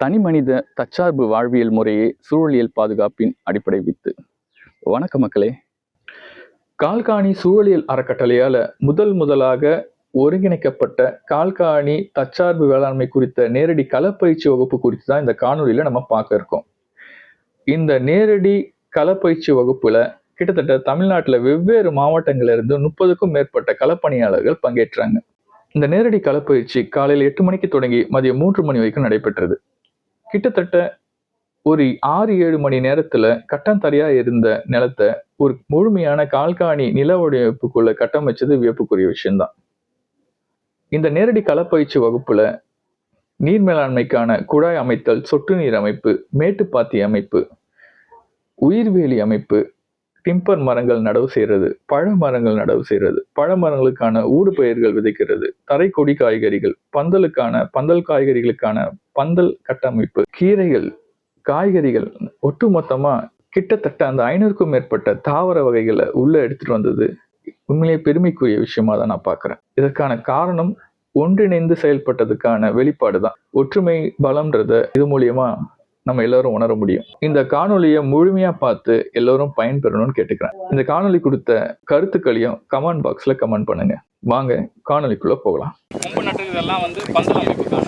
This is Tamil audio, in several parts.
தனி மனித தற்சார்பு வாழ்வியல் முறையே சூழலியல் பாதுகாப்பின் அடிப்படை வித்து. வணக்க மக்களே. கால்காணி சூழலியல் அறக்கட்டளையால் முதல் முதலாக ஒருங்கிணைக்கப்பட்ட கால்காணி தற்சார்பு வேளாண்மை குறித்த நேரடி களப்பயிற்சி வகுப்பு குறித்து தான் இந்த காணொலியில் நம்ம பார்க்க இருக்கோம். இந்த நேரடி களப்பயிற்சி வகுப்பில் கிட்டத்தட்ட தமிழ்நாட்டில் வெவ்வேறு மாவட்டங்களிலிருந்து முப்பதுக்கும் மேற்பட்ட களப்பணியாளர்கள் பங்கேற்றாங்க. இந்த நேரடி களப்பயிற்சி காலையில் எட்டு மணிக்கு தொடங்கி மதியம் மூன்று மணி வரைக்கும் நடைபெற்றது. கிட்டத்தட்ட ஒரு ஆறு ஏழு மணி நேரத்துல கட்டம் தரையா இருந்த நிலத்தை ஒரு முழுமையான கால்காணி நில வடிவமைப்புக்குள்ள கட்டமைச்சது வியப்புக்குரிய விஷயம்தான். இந்த நேரடி களப்பயிற்சி வகுப்புல நீர் மேலாண்மைக்கான குழாய் அமைத்தல் சொட்டு நீர் அமைப்பு மேட்டுப்பாத்தி அமைப்பு உயிர்வேலி அமைப்பு டிம்பர் மரங்கள் நடவு செய்யறது பழ மரங்கள் நடவு செய்கிறது. பழ மரங்களுக்கான ஊடு பயிர்கள் விதைக்கிறது தரைக்கொடி காய்கறிகள் பந்தலுக்கான பந்தல் காய்கறிகளுக்கான பந்தல் கட்டமைப்பு கீரைகள் காய்கறிகள் ஒட்டுமொத்தமா கிட்டத்தட்ட அந்த ஐநூறுக்கும் மேற்பட்ட தாவர வகைகளை உள்ள எடுத்துட்டு வந்தது. உண்மையிலேயே பெருமைக்குரிய விஷயமா தான் நான் பார்க்குறேன். இதற்கான காரணம் ஒன்றிணைந்து செயல்பட்டதுக்கான வெளிப்பாடு தான் ஒற்றுமை பலம்ன்றத இது மூலியமா நம்ம எல்லாரும் உணர முடியும். இந்த காணொலியை முழுமையாக பார்த்து எல்லோரும் பயன்பெறணும்னு கேட்டுக்கிறேன். இந்த காணொலி கொடுத்த கருத்துக்களையும் கமெண்ட் பாக்ஸில் கமெண்ட் பண்ணுங்க. வாங்க காணொலிக்குள்ளே போகலாம். கொம்பு நட்டுறதெல்லாம் வந்து பந்தல் அமைப்புக்கான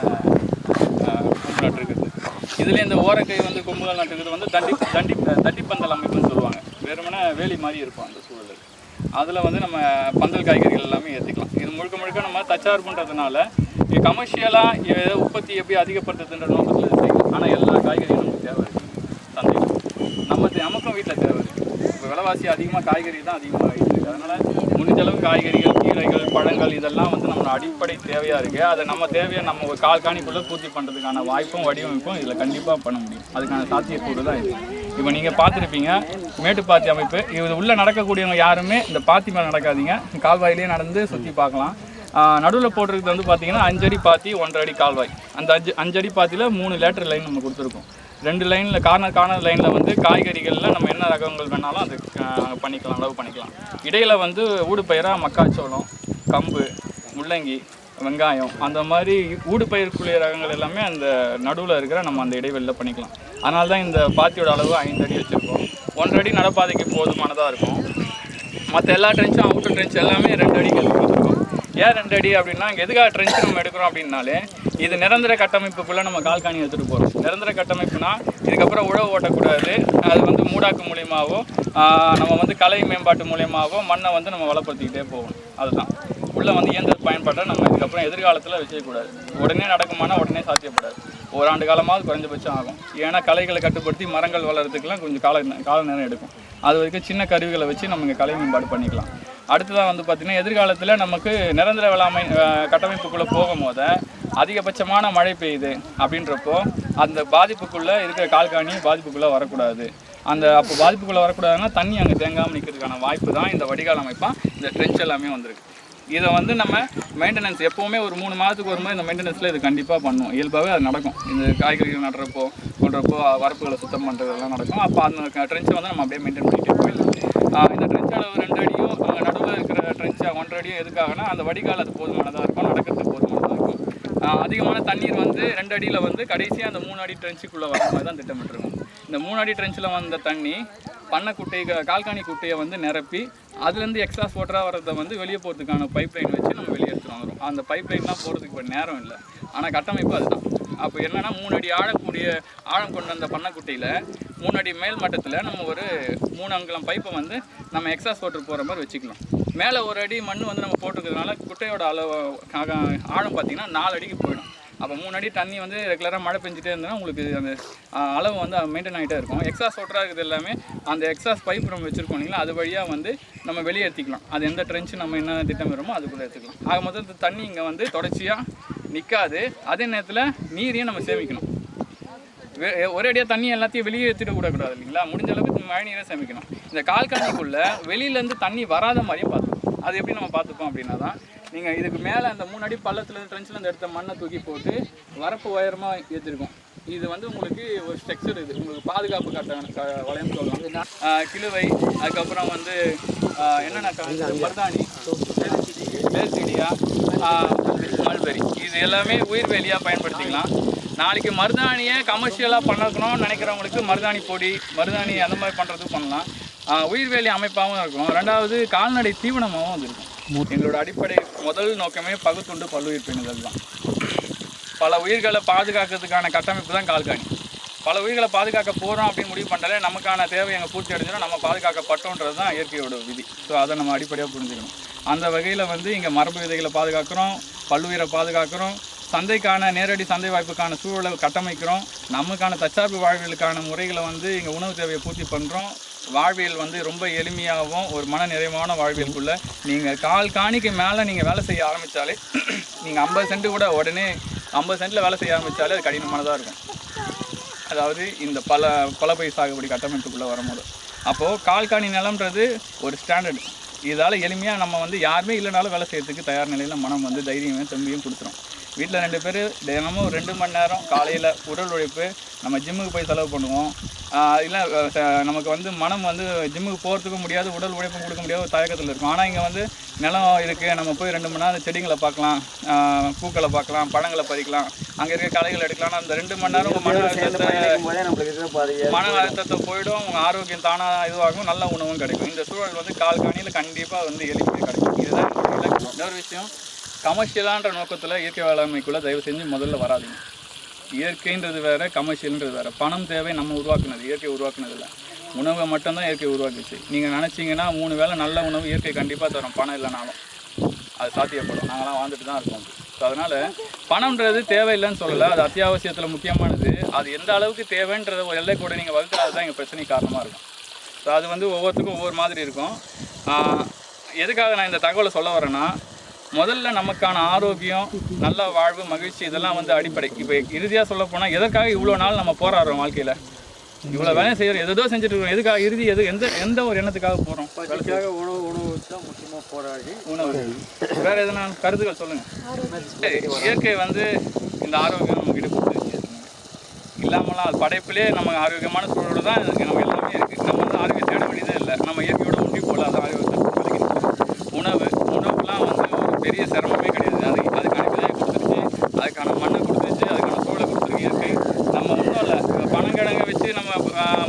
கொம்பு நட்டுருக்குது. இதில் இந்த ஓரக்கை வந்து கொம்புகள் நட்டுக்கிறது வந்து தண்டி தண்டி தட்டி பந்தல் அமைப்புன்னு சொல்லுவாங்க. வெறுமனே வேலி மாதிரி இருக்கும் அந்த சூழல். அதில் வந்து நம்ம பந்தல் காய்கறிகள் எல்லாமே ஏற்றிக்கலாம் இது முழுக்க முழுக்க நம்ம தச்சார் பண்ணுறதுனால கமர்ஷியலாக ஏதோ உற்பத்தி எப்படி அதிகப்படுத்துதுன்ற நோக்கத்தில் ஆனால் எல்லா காய்கறியும் நமக்கு தேவை. இருக்குது சந்தையில் நம்ம நமக்கும் வீட்டில் தேவை. இருக்குது இப்போ விலைவாசி அதிகமாக காய்கறி தான் அதிகமாக ஆகிட்டு இருக்குது அதனால் முடிஞ்ச அளவு காய்கறிகள் கீரைகள் பழங்கள் இதெல்லாம் வந்து நம்மளோட அடிப்படை தேவையாக இருக்குது அதை நம்ம தேவையை நம்ம ஒரு கால் காணிக்குள்ளே பூர்த்தி பண்ணுறதுக்கான வாய்ப்பும் வடிவமைப்பும் இதில் கண்டிப்பாக பண்ண முடியும். அதுக்கான சாத்தியக்கூறு தான் இது. இப்போ நீங்கள் பார்த்துருப்பீங்க மேட்டுப்பாத்தி அமைப்பு. இது உள்ளே நடக்கக்கூடியவங்க யாருமே இந்த பாத்தி மேலே நடக்காதீங்க. கால்வாயிலே நடந்து சுற்றி பார்க்கலாம். நடுவில் போடுறது வந்து பார்த்தீங்கன்னா அஞ்சடி பாத்தி ஒன்றரை அடி கால்வாய். அந்த அஞ்சு அஞ்சடி பாத்தியில் மூணு லேட்டர் லைன் நம்ம கொடுத்துருக்கோம். ரெண்டு லைனில் கார்னர் கார்னர் லைனில் வந்து காய்கறிகளில் நம்ம என்ன ரகங்கள் வேணாலும் அது பண்ணிக்கலாம் அளவு பண்ணிக்கலாம். இடையில் வந்து ஊடுபயிராக மக்காச்சோளம் கம்பு முள்ளங்கி வெங்காயம் அந்த மாதிரி ஊடுபயிர்க்குரிய ரகங்கள் எல்லாமே அந்த நடுவில் இருக்கிற நம்ம அந்த இடைவெளியில் பண்ணிக்கலாம். அதனால தான் இந்த பாத்தியோட அளவு ஐந்து அடி வச்சுருக்கோம். ஒன்றரை அடி நடப்பாதைக்கு போதுமானதாக இருக்கும். மற்ற எல்லா ட்ரென்ச்சும் அவுட்டர் ட்ரென்ச் எல்லாமே ரெண்டு அடிகள் கொடுத்துருக்கோம் ஏன் ரெண்டு அடி அப்படின்னா இங்கே எதுக்காக ட்ரென்ச் நம்ம எடுக்கிறோம் அப்படின்னாலே இது நிரந்தர கட்டமைப்புக்குள்ளே நம்ம கால்காணி எடுத்துகிட்டு போகிறோம் நிரந்தர கட்டமைப்புனா இதுக்கப்புறம் உழவு ஓட்டக்கூடாது. அது வந்து மூடாக்கு மூலியமாகவோ நம்ம வந்து கலை மேம்பாட்டு மூலியமாகவோ மண்ணை வந்து நம்ம வளப்படுத்திக்கிட்டே போகணும் அதுதான். உள்ளே வந்து இயந்திர பயன்பாட்டை நம்ம இதுக்கப்புறம் எதிர்காலத்தில் வச்சுக்கக்கூடாது. உடனே நடக்குமானா உடனே சாத்தியப்படாது. ஒரு ஆண்டு காலமாவது குறைஞ்சபட்சம் ஆகும். ஏன்னா கலைகளை கட்டுப்படுத்தி மரங்கள் வளர்கிறதுக்குலாம் கொஞ்சம் கால கால நேரம் எடுக்கும். அது வரைக்கும் சின்ன கருவிகளை வச்சு நம்ம இங்கே கலை மேம்பாடு பண்ணிக்கலாம். அடுத்ததான் வந்து பார்த்திங்கன்னா எதிர்காலத்தில் நமக்கு நிரந்தர வேளாண்மை கட்டமைப்புக்குள்ளே போகும்போது அதிகபட்சமான மழை பெய்யுது அப்படின்றப்போ அந்த பாதிப்புக்குள்ளே இருக்கிற கால்காணி பாதிப்புக்குள்ளே வரக்கூடாது. அந்த அப்போ பாதிப்புக்குள்ளே வரக்கூடாதுன்னா தண்ணி அங்கே தேங்காமல் நிற்கிறதுக்கான வாய்ப்பு தான் இந்த வடிகால் அமைப்பாக இந்த ட்ரென்ச் எல்லாமே வந்திருக்கு. இதை வந்து நம்ம மெயின்டெனன்ஸ் எப்போவுமே ஒரு மூணு மாதத்துக்கு ஒரு முறை இந்த மெயின்டெனன்ஸில் இது கண்டிப்பாக பண்ணும் இயல்பாகவே அது நடக்கும். இந்த காய்கறிகள் நடுறப்போ கொள்றப்போ வரப்புகளை சுத்தம் பண்ணுறதெல்லாம் நடக்கும். அப்போ அந்த ட்ரென்ச்சை வந்து நம்ம அப்படியே மெயின்டைன் பண்ணிட்டே போயிடலாம். இந்த ட்ரென்ச் அளவு ரெண்டு அடியும் நடுவில் இருக்கிற ட்ரென்ச் ஒன்றரை அடியும் எதுக்காகனா அந்த வடிகால் அது போதுமானதாக இருக்கும் நடக்கிறது போதுமானதாக இருக்கும். அதிகமான தண்ணீர் வந்து ரெண்டு அடியில் வந்து கடைசியாக அந்த மூணு அடி ட்ரென்ச்சுக்குள்ளே வர மாதிரி தான் திட்டமிட்டுருக்கோம். இந்த மூணாடி ட்ரென்ச்சில் வந்த தண்ணி பண்ணை குட்டை கால்காணி குட்டையை வந்து நிரப்பி அதுலேருந்து எக்ஸாஸ் வாட்டராக வரதை வந்து வெளியே போகிறதுக்கான பைப் லைன் வச்சு நம்ம வெளியே எடுத்துட்டு வந்துடும் அந்த பைப் லைன்லாம் போகிறதுக்கு இப்போ நேரம் இல்லை. ஆனால் கட்டமைப்பு அதுதான். அப்போ என்னென்னா மூணு அடி ஆழக்கூடிய ஆழம் கொண்ட அந்த பண்ணைக்குட்டையில் மூணு அடி மேல் மட்டத்தில் நம்ம ஒரு மூணு அங்குலம் பைப்பை வந்து நம்ம எக்ஸாஸ் வாட்டர் போகிற மாதிரி வச்சுக்கலாம். மேலே ஒரு அடி மண் வந்து நம்ம போட்டுக்கிறதுனால குட்டையோட அளவு ஆக- ஆழம் பார்த்திங்கன்னா நாலு அடிக்கு போயிடும். அப்போ மூணு அடி தண்ணி வந்து ரெகுலராக மழை பெஞ்சிட்டே இருந்ததுன்னா உங்களுக்கு அந்த அளவு வந்து மெயின்டைன் ஆகிட்டே இருக்கும். எக்ஸாஸ் வாட்டராக இருக்குது எல்லாமே அந்த எக்ஸாஸ் பைப் நம்ம வச்சுருக்கோம் இல்லைங்களா? அது வழியாக வந்து நம்ம வெளியே எடுத்துக்கலாம் அது எந்த ட்ரென்ச்சு நம்ம என்ன திட்டம் வருமோ அதுக்குள்ளே எடுத்துக்கலாம் ஆக மொத்தத்தில் தண்ணி இங்கே வந்து தொடர்ச்சியாக நிற்காது அதே நேரத்தில் நீரையும் நம்ம சேமிக்கணும். வே- ஒரே தண்ணி எல்லாத்தையும் வெளியே எடுத்துகிட்டு விடக்கூடாது இல்லைங்களா? முடிஞ்ச அளவுக்கு மழை நீரை சேமிக்கணும். இந்த கால்காணிக்குள்ள வெளியிலேருந்து தண்ணி வராத மாதிரியும் பார்த்துக்கணும். அது எப்படி நம்ம பார்த்துப்போம் அப்படின்னா தான் நீங்கள் இதுக்கு மேலே அந்த மூணு அடி பள்ளத்தில் ட்ரென்ச்சில் எடுத்த மண்ணை தூக்கி போட்டு வரப்பு உயரமாக ஏற்றிருக்கோம் இது வந்து உங்களுக்கு ஒரு ஸ்ட்ரக்சர் இது. உங்களுக்கு பாதுகாப்பு கட்ட வளையம் சொல்லலாம் கிலுவை கிழுவை அதுக்கப்புறம் வந்து என்னென்ன மருதாணி வேர்சிடியா மல்பெரி. இது எல்லாமே உயிர் வேலியாக பயன்படுத்திக்கலாம். நாளைக்கு மருதாணியை கமர்ஷியலாக பண்ணணும்னு நினைக்கிறவங்களுக்கு மருதாணி பொடி மருதாணி அந்த மாதிரி பண்ணுறதுக்கு பண்ணலாம். உயிர்வேலி அமைப்பாகவும் இருக்கும். ரெண்டாவது கால்நடை தீவனமாகவும் அது இருக்கும் எங்களோட அடிப்படை முதல் நோக்கமே பகுத்துண்டு பல்லுயிர் பேணுதல் தான். பல உயிர்களை பாதுகாக்கிறதுக்கான கட்டமைப்பு தான் கால்காணி. பல உயிர்களை பாதுகாக்க போகிறோம் அப்படின்னு முடிவு பண்ணாலே நமக்கான தேவை எங்கள் பூர்த்தி அடைஞ்சிடும் நம்ம பாதுகாக்கப்பட்டோன்றது தான் இயற்கையோட விதி. ஸோ அதை நம்ம அடிப்படையாக புரிஞ்சுக்கணும். அந்த வகையில் வந்து இங்கே மரபு விதைகளை பாதுகாக்கிறோம் பல்லுயிரை பாதுகாக்கிறோம் சந்தைக்கான நேரடி சந்தை வாய்ப்புக்கான சூழலை கட்டமைக்கிறோம் நமக்கான தற்சார்பு வாழ்வுகளுக்கான முறைகளை வந்து இங்கே உணவு தேவையை பூர்த்தி பண்ணுறோம் வாழ்வியல் வந்து ரொம்ப எளிமையாகவும் ஒரு மன நிறைவான வாழ்வியலுக்குள்ள நீங்கள் கால் காணிக்கு மேலே நீங்கள் வேலை செய்ய ஆரம்பித்தாலே நீங்கள் ஐம்பது சென்ட் கூட உடனே ஐம்பது சென்ட்டில் வேலை செய்ய ஆரம்பித்தாலே அது கடினமானதாக இருக்கும். அதாவது இந்த பல பலப்பை சாகுபடி கட்டமைப்புக்குள்ளே வரும்போது. அப்போது கால்காணி நிலம்ன்றது ஒரு ஸ்டாண்டர்ட் இதால் எளிமையாக நம்ம வந்து யாருமே இல்லைனாலும் வேலை செய்யறதுக்கு தயார் நிலையில் மனம் வந்து தைரியமே தம்பியும் கொடுத்துரும். வீட்டில் ரெண்டு பேர் தினமும் ரெண்டு மணி நேரம் காலையில் உடல் உழைப்பு நம்ம ஜிம்முக்கு போய் செலவு பண்ணுவோம். இல்லை நமக்கு வந்து மனம் வந்து ஜிம்முக்கு போகிறதுக்கும் முடியாது உடல் உழைப்பும் கொடுக்க முடியாத ஒரு தயக்கத்தில் இருக்கும். ஆனால் இங்கே வந்து நிலம் இருக்குது நம்ம போய் ரெண்டு மணி நேரம் செடிகளை பார்க்கலாம் பூக்களை பார்க்கலாம் பழங்களை பறிக்கலாம் அங்கே இருக்க களைகள் எடுக்கலாம் அந்த ரெண்டு மணி நேரம் மன அழுத்தத்தை மன அழுத்தத்தை போயிடும் உங்கள் ஆரோக்கியம் தானாக இதுவாகும் நல்ல உணவும் கிடைக்கும். இந்த சூழல் வந்து கால் காணியில் கண்டிப்பாக வந்து எளிமையாக கிடைக்கும். இதுதான். இன்னொரு விஷயம் கமர்ஷியலான்ற நோக்கத்தில் இயற்கை வேளாண்மைக்குள்ளே தயவு செஞ்சு முதல்ல வராதுங்க. இயற்கைன்றது வேறு கமர்ஷியல்ன்றது வேறு. பணம் தேவை நம்ம உருவாக்குனது இயற்கை உருவாக்குனதில்ல. உணவை மட்டும்தான் இயற்கை உருவாக்குச்சு. நீங்கள் நினச்சிங்கன்னா மூணு வேளை நல்ல உணவு இயற்கை கண்டிப்பாக தரும். பணம் இல்லைனாலும். அது சாத்தியப்படும். நாங்களாம் வாழ்ந்துட்டு தான் இருக்கோம். ஸோ அதனால் பணம்ன்றது தேவையில்லைன்னு சொல்லலை. அது அத்தியாவசியத்தில் முக்கியமானது. அது எந்த அளவுக்கு தேவைன்றத ஒரு எல்லை கூட நீங்கள் வகுக்கிறது தான் எங்கள் பிரச்சனை காரணமாக இருக்கும். ஸோ அது வந்து ஒவ்வொருத்துக்கும் ஒவ்வொரு மாதிரி இருக்கும். எதுக்காக நான் இந்த தகவலை சொல்ல வரேன்னா முதல்ல நமக்கான ஆரோக்கியம் நல்ல வாழ்வு மகிழ்ச்சி இதெல்லாம் வந்து அடிப்படை. இப்போ இறுதியாக சொல்ல போனால் எதற்காக இவ்வளோ நாள் நம்ம போராடுறோம் வாழ்க்கையில்? இவ்வளோ வேலையும் செய்கிறோம் எதோ செஞ்சுட்டு இருக்கோம். எதுக்காக இறுதி எது எந்த எந்த ஒரு எண்ணத்துக்காக போகிறோம் பசிக்காக உணவு உணவு வச்சு தான் முக்கியமாக போராடி. உணவு. வேற எதனா கருத்துக்கள் சொல்லுங்க. இயற்கை வந்து இந்த ஆரோக்கியம் கிட்ட கொடுத்துருச்சு இல்லாமலாம் அது படைப்பிலே நம்ம ஆரோக்கியமான சூழலோட தான் நம்ம எல்லாமே இருக்கு. நம்ம வந்து ஆரோக்கியம் தேட வேண்டியதே இல்லை. நம்ம இயற்கையோட ஒன்றி போல அது ஆரோக்கியத்தை விளக்கிட்டு உணவு உணவுலாம் வந்து ஒரு பெரிய சிரமமே கிடையாது அது அதுக்கான விதையை கொடுத்துருச்சு அதுக்கான மண்ணை கொடுத்துருச்சு அதுக்கான சூழலை கொடுத்துருக்கு இயற்கை நம்ம ஒன்றும் இல்லை பனங்கிழங்கை வச்சு நம்ம ஆஹ்,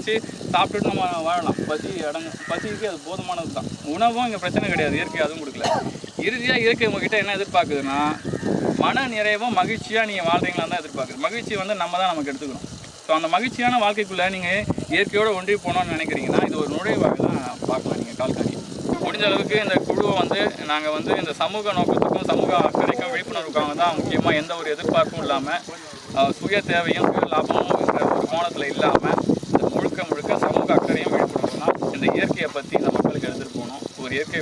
வச்சு சாப்பிட்டுட்டு நம்ம வாழலாம். பசி அடங்கு பசிக்கு அது போதுமானது தான். உணவும் இங்கே பிரச்சனை கிடையாது. இயற்கை அதுவும் கொடுக்கல. இறுதியாக இயற்கை உங்ககிட்ட என்ன எதிர்பார்க்குதுன்னா மன நிறைவும் மகிழ்ச்சியாக நீங்கள் வாழ்றீங்களா தான் எதிர்பார்க்குது. மகிழ்ச்சி வந்து நம்ம தான் நமக்கு எடுத்துக்கணும். ஸோ அந்த மகிழ்ச்சியான வாழ்க்கைக்குள்ளே நீங்கள் இயற்கையோடு ஒன்றி போகணும்னு நினைக்கிறீங்கன்னா இது ஒரு நுழைவாக தான் பார்க்கலாம் நீங்கள் கால்காரி முடிஞ்ச அளவுக்கு இந்த குழுவை வந்து நாங்கள் வந்து இந்த சமூக நோக்கத்துக்கும் சமூக அக்கறைக்கும் விழிப்புணர்வுக்காக தான் முக்கியமாக எந்த ஒரு எதிர்பார்ப்பும் இல்லாமல் சுய தேவையும் சுய லாபமும் ஒரு கோணத்தில் இல்லாமல் இந்த சமூக அக்கறையும் விழிப்புணர்வு இந்த இயற்கையை பற்றி இந்த மக்களுக்கு எடுத்துகிட்டு போகணும். ஒரு இயற்கை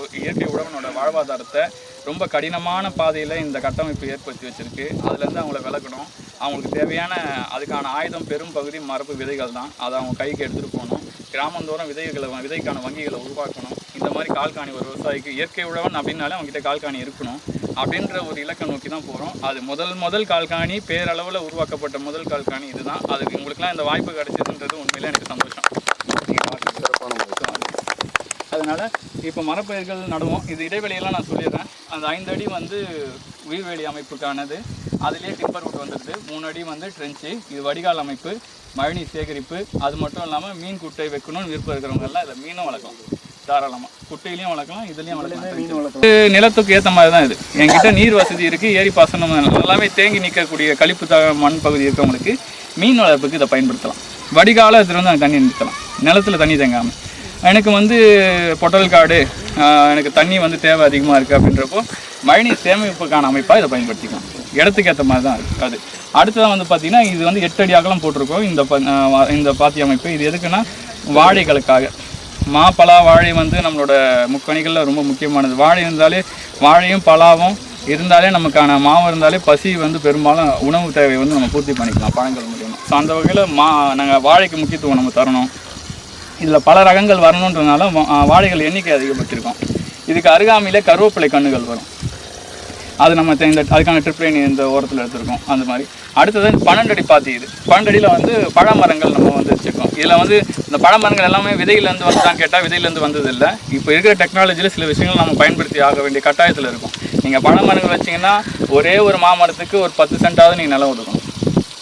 ஒரு இயற்கை உழவனோட வாழ்வாதாரத்தை ரொம்ப கடினமான பாதையில் இந்த கட்டமைப்பு ஏற்படுத்தி வச்சுருக்கு. அதுலேருந்து அவங்கள விளக்கணும் அவங்களுக்கு தேவையான அதுக்கான ஆயுதம் பெரும் பகுதி மரபு விதைகள் தான். அதை அவங்க கைக்கு எடுத்துகிட்டு போகணும். கிராமந்தோறும் விதைகளை விதைக்கான வங்கிகளை உருவாக்கணும். இந்த மாதிரி கால்காணி ஒரு விவசாயிக்கு இயற்கை உழவன் அப்படின்னாலே அவங்ககிட்ட கால்காணி இருக்கணும். அப்படின்ற ஒரு இலக்கை நோக்கி தான் போகிறோம் அது முதல் முதல் கால்காணி பேரளவில் உருவாக்கப்பட்ட முதல் கால்காணி இதுதான். அதுக்கு உங்களுக்குலாம் இந்த வாய்ப்பு கிடைச்சதுன்றது உண்மையிலே எனக்கு சந்தோஷம். அதனால அதனால் இப்போ மரப்பயிர்கள் நடுவோம். இது இடைவெளியெல்லாம் நான் சொல்லிடுறேன். அந்த ஐந்து அடி வந்து உயிர்வேலி அமைப்புக்கானது. அதுலேயே டிப்பர் ரூட் வந்துடுது மூணு அடி வந்து ட்ரென்ச்சு இது வடிகால் அமைப்பு மழைநீர் சேகரிப்பு. அது மட்டும் இல்லாமல் மீன் குட்டை வைக்கணும்னு விருப்பம் இருக்கிறவங்க எல்லாம் இதில் மீனும் வளர்க்கலாம். தாராளமாக குட்டையிலையும் வளர்க்கலாம் இதுலேயும் வளர்க்கலாம் மீன் வளர்க்கலாம் நிலத்துக்கு ஏற்ற மாதிரி தான் இது. என்கிட்ட நீர் வசதி இருக்குது ஏரி பாசனம் எல்லாமே தேங்கி நிற்கக்கூடிய கழிப்பு த மண் பகுதி இருக்கவங்களுக்கு மீன் வளர்ப்புக்கு இதை பயன்படுத்தலாம். வடிகால இதில் வந்து நாங்கள் தண்ணி நிறுத்தலாம். நிலத்தில் தண்ணி தேங்காமல் எனக்கு வந்து பொட்டல் காடு எனக்கு தண்ணி வந்து தேவை அதிகமாக இருக்குது அப்படின்றப்போ மழைநீர் சேமிப்புக்கான அமைப்பாக இதை பயன்படுத்திக்கலாம். இடத்துக்கு ஏற்ற மாதிரி தான் இருக்குது அது. அடுத்ததான் வந்து பார்த்திங்கன்னா இது வந்து எட்டு அடி அகலம் போட்டிருக்கோம். இந்த ப- இந்த பாத்தி அமைப்பு. இது எதுக்குன்னா வாழைகளுக்காக. மா பலா வாழை வந்து நம்மளோட முக்கணிகளில் ரொம்ப முக்கியமானது. வாழை இருந்தாலே வாழையும் பலாவும் இருந்தாலே நமக்கான மாவு இருந்தாலே பசி வந்து பெரும்பாலும் உணவு தேவை வந்து நம்ம பூர்த்தி பண்ணிக்கலாம். பழங்கள் மூலியமாக ஸோ அந்த வகையில் மா நாங்கள் வாழைக்கு முக்கியத்துவம் நம்ம தரணும். இதில் பல ரகங்கள் வரணுன்றதுனால வாழைகள் எண்ணிக்கை அதிகப்பட்டிருக்கோம் இதுக்கு அருகாமையில் கருவேப்பிலை கண்ணுகள் வரும். அது நம்ம இந்த அதுக்கான ட்ரிப்ளைன் இந்த ஓரத்தில் எடுத்திருக்கோம். அந்த மாதிரி. அடுத்தது பன்னெண்டடி பார்த்து பாத்தி இது. பன்னெண்டடியில் வந்து பழமரங்கள் நம்ம வந்து வச்சுருக்கோம். இதில் வந்து இந்த பழமரங்கள் எல்லாமே விதையிலேருந்து வந்து தான் கேட்டால் விதையிலேருந்து வந்தது இல்லை இப்போ இருக்கிற டெக்னாலஜியில் சில விஷயங்கள் நம்ம பயன்படுத்தி ஆக வேண்டிய கட்டாயத்தில் இருக்கும். நீங்கள் பழமரங்கள் வச்சிங்கன்னா ஒரே ஒரு மாமரத்துக்கு ஒரு பத்து சென்டாவது நீங்கள் நிலம் ஒதுக்கணும்.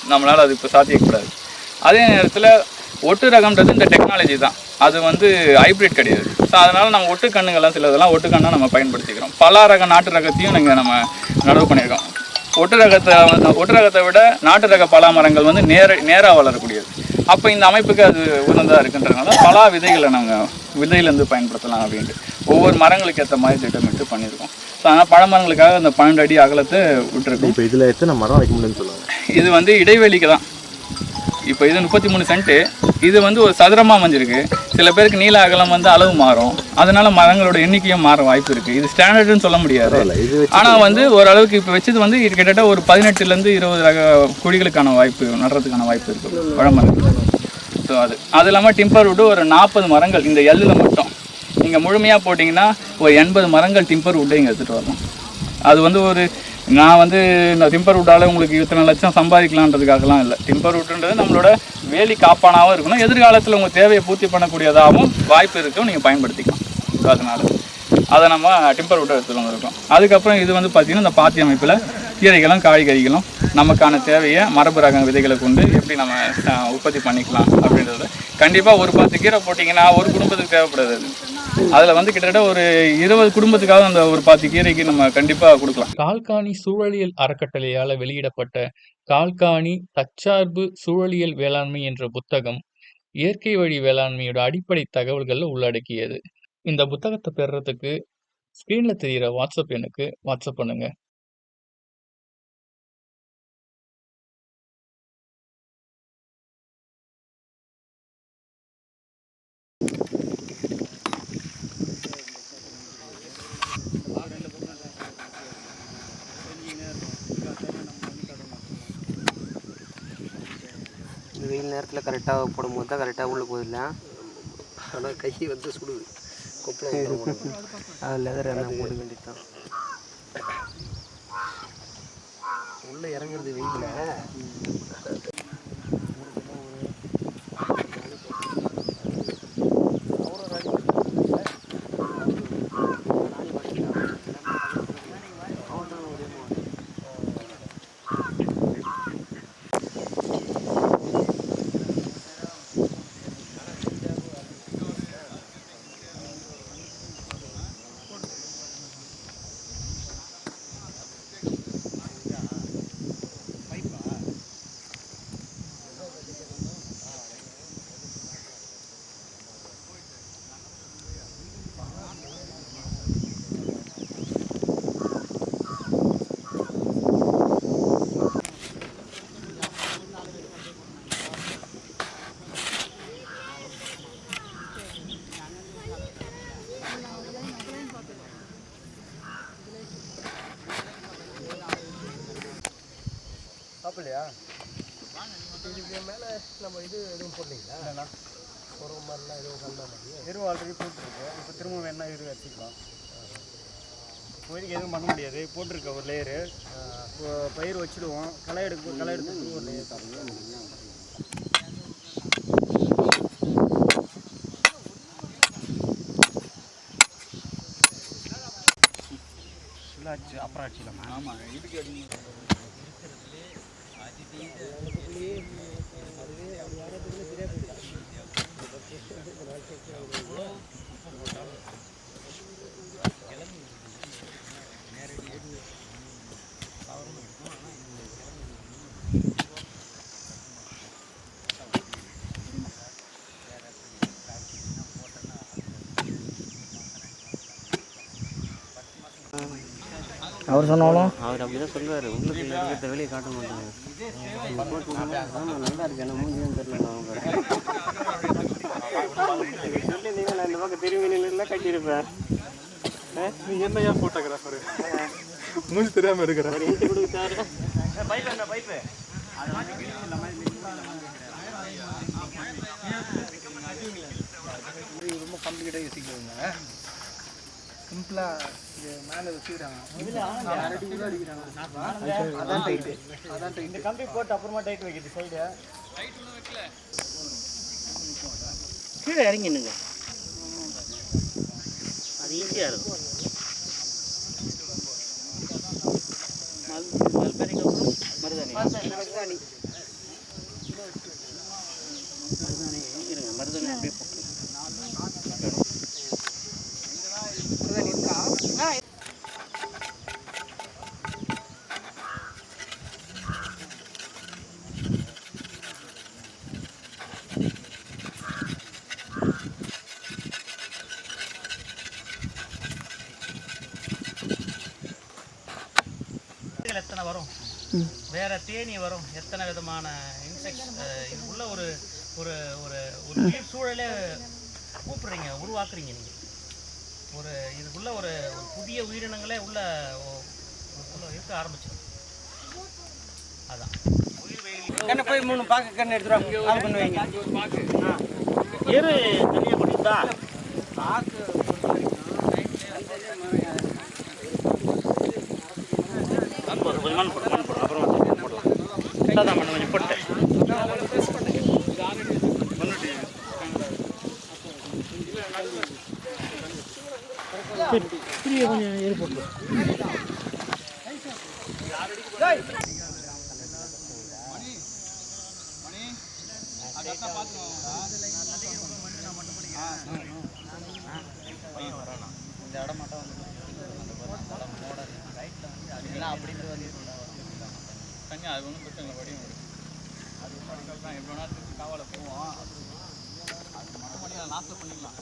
நம்மளால் அது இப்போ சாத்தியக்கூடாது. அதே நேரத்தில் ஒட்டு ரகம்ன்றது இந்த டெக்னாலஜி தான். அது வந்து ஹைப்ரிட் கிடையாது. ஸோ அதனால் நம்ம ஒட்டு கண்ணுங்கள்லாம் சிலதெல்லாம் ஒட்டு கண்ணாக நம்ம பயன்படுத்திக்கிறோம். பல ரக நாட்டு ரகத்தையும் நீங்கள் நம்ம நடவு பண்ணியிருக்கோம். ஒட்டு ரகத்தை வந்து- ஒட்டு ரகத்தை விட நாட்டு ரக பலா மரங்கள் வந்து நேர நேராக வளரக்கூடியது. அப்போ இந்த அமைப்புக்கு அது உகந்ததாக இருக்குன்றதுனால பலா விதைகளை நாங்கள் விதையிலேருந்து பயன்படுத்தலாம் அப்படின்ட்டு. ஒவ்வொரு மரங்களுக்கு ஏற்ற மாதிரி திட்டமிட்டு பண்ணியிருக்கோம். ஸோ அதனால் பழ மரங்களுக்காக அந்த பன்னெண்டு அடி அகலத்தை விட்டுருக்கோம் இப்போ இதில் எத்தனை மரம் வைக்க முடியும்னு சொல்லுவாங்க இது வந்து இடைவெளிக்கு தான். இப்போ இது முப்பத்தி மூணு சென்ட்டு. இது வந்து ஒரு சதுரமாக அமைஞ்சிருக்கு. சில பேருக்கு நீள அகலம் வந்து அளவு மாறும். அதனால மரங்களோட எண்ணிக்கையும் மாற வாய்ப்பு இருக்குது இது ஸ்டாண்டர்டுன்னு சொல்ல முடியாது. ஆனால் வந்து ஓரளவுக்கு இப்போ வச்சது வந்து இது கிட்டத்தட்ட ஒரு பதினெட்டுலேருந்து இருபது ரக குழிகளுக்கான வாய்ப்பு நடுறதுக்கான வாய்ப்பு இருக்குது பழமரம் ஸோ அது. அது இல்லாமல் டிம்பர் வுட்டு ஒரு நாற்பது மரங்கள். இந்த எல்லில் மட்டும். நீங்கள் முழுமையாக போட்டிங்கன்னா ஒரு எண்பது மரங்கள் டிம்பர் வுட்டை இங்கே எடுத்துகிட்டு வரணும். அது வந்து ஒரு நான் வந்து இந்த டிம்பர் வுட்டால் உங்களுக்கு இத்தனை லட்சம் சம்பாதிக்கலான்றதுக்காகலாம் இல்லை. டிம்பர் வுட்டுன்றது நம்மளோட வேலி காப்பானாகவும் இருக்கணும். எதிர்காலத்தில் உங்கள் தேவையை பூர்த்தி பண்ணக்கூடியதாகவும் வாய்ப்பு இருக்கும் நீங்கள் பயன்படுத்திக்கலாம். ஸோ அதனால் அதை நம்ம டிம்பர் உட்டை எடுத்துகிட்டு வந்திருக்கோம். அதுக்கப்புறம் இது வந்து பார்த்திங்கன்னா இந்த பாத்தி அமைப்பில் கீரைகளும் காய்கறிகளும் நமக்கான தேவையை மரபு ரக விதைகளை கொண்டு எப்படி நம்ம உற்பத்தி பண்ணிக்கலாம் அப்படின்றத கண்டிப்பாக ஒரு பத்து கீரை போட்டிங்கன்னா ஒரு குடும்பத்துக்கு தேவைப்படுது அது அதில் வந்து கிட்டத்தட்ட ஒரு இருபது குடும்பத்துக்காக அந்த ஒரு பத்து கீரைக்கு நம்ம கண்டிப்பாக கொடுக்கலாம். கால்காணி சூழலியல் அறக்கட்டளையால் வெளியிடப்பட்ட கால்காணி தற்சார்பு சூழலியல் வேளாண்மை என்ற புத்தகம் இயற்கை வழி வேளாண்மையோட அடிப்படை தகவல்களை உள்ளடக்கியது. இந்த புத்தகத்தை பெறுறதுக்கு ஸ்க்ரீன்ல தெரியிற வாட்ஸ்அப் எனக்கு வாட்ஸ்அப் பண்ணுங்க. நேரத்தில் கரெக்டாக போடும்போது தான் கரெக்டாக உள்ளே போதில்ல ஆனால் கை வந்து சுடுது. கொப்பளம் அது லெதர் என்ன போட வேண்டியது தான் உள்ளே இறங்குறது வெயிலில் சாப்பிடலையா இதுக்கு மேலே நம்ம இது எதுவும் போடலீங்களா? உரம் மாதிரிலாம் எதுவும் கலந்த மாதிரி எரு ஆல்ரெடி போட்டிருக்கு. இப்போ திரும்ப வேணா எரு வச்சுக்கலாம். இப்போதைக்கு எதுவும் பண்ண முடியாது. போட்டிருக்க ஒரு லேயரு பயிர் வச்சுடுவோம். களை எடுக்க களை எடுத்து ஒரு லேயர் அப்புறம் அடிச்சிடலாமா ஆமாம் இதுக்கு அவர் சொன்னாலும்? அவர் அப்படி தான் சொல்லுவார். உள்ளுக்கு இருக்கிறத வெளியே காட்ட மாட்டாங்க நல்லா இருக்கு என்ன மூஞ்சியும் தெரியல அவங்க நான் இந்த பக்கம் திரும்பி நின்று கட்டியிருப்பேன் நீ என்ன ஏன் ஃபோட்டோகிராஃபர் மூஞ்சி தெரியாமல் இருக்கிற ஒரு இன்ட்டு கொடுத்தாரு ரொம்ப சிம்பிளாக இது மேலே வச்சுக்கிறாங்க. அதான் டைட்டு அதான் இந்த கம்பி போட்டு அப்புறமா டைட் வைக்கிது சைடு கீழே இறங்கி நில்லுங்க. அது ஈஸியாக இருக்கும். மல் மல்பெரிக்கு அப்புறம் மருதாணி. மருதாணி. மருதாணி இருங்க மருதாணி அப்படியே வேற தேனி வரும். எத்தனை விதமான இன்செக்ட்ஸ் இது உள்ள ஒரு ஒரு ஒரு ஒரு சூழலே கூப்பிடுறீங்க உருவாக்குறீங்க நீங்க. ஒரு இதுக்குள்ள ஒரு ஒரு புதிய உயிரினங்களே உள்ள இருக்க ஆரம்பிச்சிடும். அதான். கண்ணை போய் மூணு பாக்கு கண்ணு எடுத்துருவாங்க ஆள் பண்ணுவீங்க. எரு தனியாக கொடுத்தா? பாக்கு போதும் கொஞ்சம் மண் போட்டு மண் போட்டு அப்புறம் வந்து தான் அதான் கொஞ்சம் போட்டு கொஞ்சம் ஏறி இந்த இடம் மட்டும் வந்து தண்ணி அது ஒன்றும் பிரச்சனை இல்லை வடியும் அது தான் எவ்வளோ நேரத்துக்கு காவலை போவோம்? அது மன மடியில் நாசம் பண்ணிக்கலாம்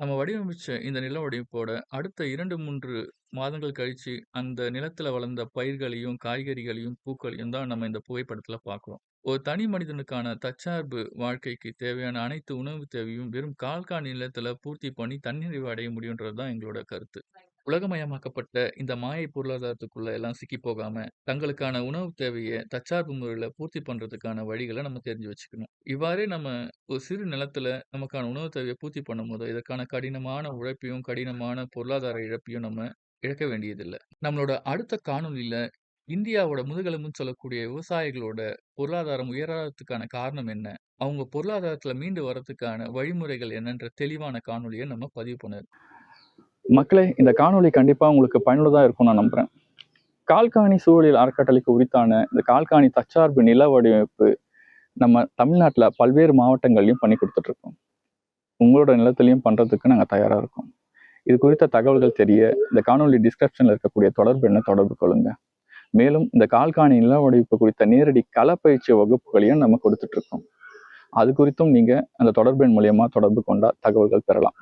நம்ம வடிவமைச்ச இந்த நில உடைப்போட அடுத்த 2, 3 மாதங்கள் கழித்து அந்த நிலத்தில் வளர்ந்த பயிர்களையும், காய்கறிகளையும், பூக்களையும் தான் நம்ம இந்த புகைப்படத்தில் பார்க்குறோம். ஒரு தனி மனிதனுக்கான தற்சார்பு வாழ்க்கைக்கு தேவையான அனைத்து உணவு தேவையும் வெறும் கால்காணி நிலத்தில் பூர்த்தி பண்ணி தன்னிறைவு அடைய முடியுன்றது தான் எங்களோட கருத்து. உலகமயமாக்கப்பட்ட இந்த மாயை பொருளாதாரத்துக்குள்ள எல்லாம் சிக்கி போகாம, தங்களுக்கான உணவு தேவையை தற்சார்பு முறையில பூர்த்தி பண்றதுக்கான வழிகளை நம்ம தெரிஞ்சு வச்சுக்கணும். இவ்வாறே நம்ம ஒரு சிறு நிலத்துல நமக்கான உணவு தேவையை பூர்த்தி பண்ணும்போது, இதற்கான கடினமான உழைப்பையும், கடினமான பொருளாதார இழப்பையும் நம்ம இழக்க வேண்டியதில்லை நம்மளோட அடுத்த காணொளியில இந்தியாவோட முதுகெலும்புன்னு சொல்லக்கூடிய விவசாயிகளோட பொருளாதாரம் உயராததுக்கான காரணம் என்ன? அவங்க பொருளாதாரத்துல மீண்டு வரதுக்கான வழிமுறைகள் என்னன்ற தெளிவான காணொலியை நம்ம பதிவு பண்ணுறோம் மக்களே இந்த காணொளி கண்டிப்பாக உங்களுக்கு பயனுள்ளதாக இருக்கும்னு நான் நம்புகிறேன் கால்காணி சூழலில் அறக்கட்டளைக்கு உரித்தான இந்த கால்காணி தற்சார்பு நில வடிவமைப்பு நம்ம தமிழ்நாட்டில் பல்வேறு மாவட்டங்கள்லையும் பண்ணி கொடுத்துட்ருக்கோம் உங்களோட நிலத்திலையும் பண்ணுறதுக்கு நாங்கள் தயாராக இருக்கோம். இது குறித்த தகவல்கள் தெரிய இந்த காணொலி டிஸ்கிரிப்ஷனில் இருக்கக்கூடிய தொடர்பு என்ன தொடர்பு கொள்ளுங்கள் மேலும் இந்த கால்காணி நில வடிவமைப்பு குறித்த நேரடி களப்பயிற்சி வகுப்புகளையும் நம்ம கொடுத்துட்ருக்கோம் அது குறித்தும் நீங்கள் அந்த தொடர்பின் மூலயமா தொடர்பு கொண்டால் தகவல்கள் பெறலாம்.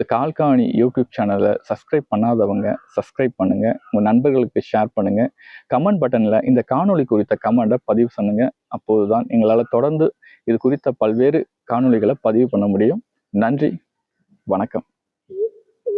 இந்த கால்காணி யூடியூப் சேனலை சப்ஸ்கிரைப் பண்ணாதவங்க சப்ஸ்கிரைப் பண்ணுங்கள் உங்கள் நண்பர்களுக்கு ஷேர் பண்ணுங்கள் கமெண்ட் பட்டனில் இந்த காணொளி குறித்த கமெண்ட்டை பதிவு சொல்லுங்கள் அப்போது தான் எங்களால் தொடர்ந்து இது குறித்த பல்வேறு காணொளிகளை பதிவு பண்ண முடியும். நன்றி. வணக்கம்.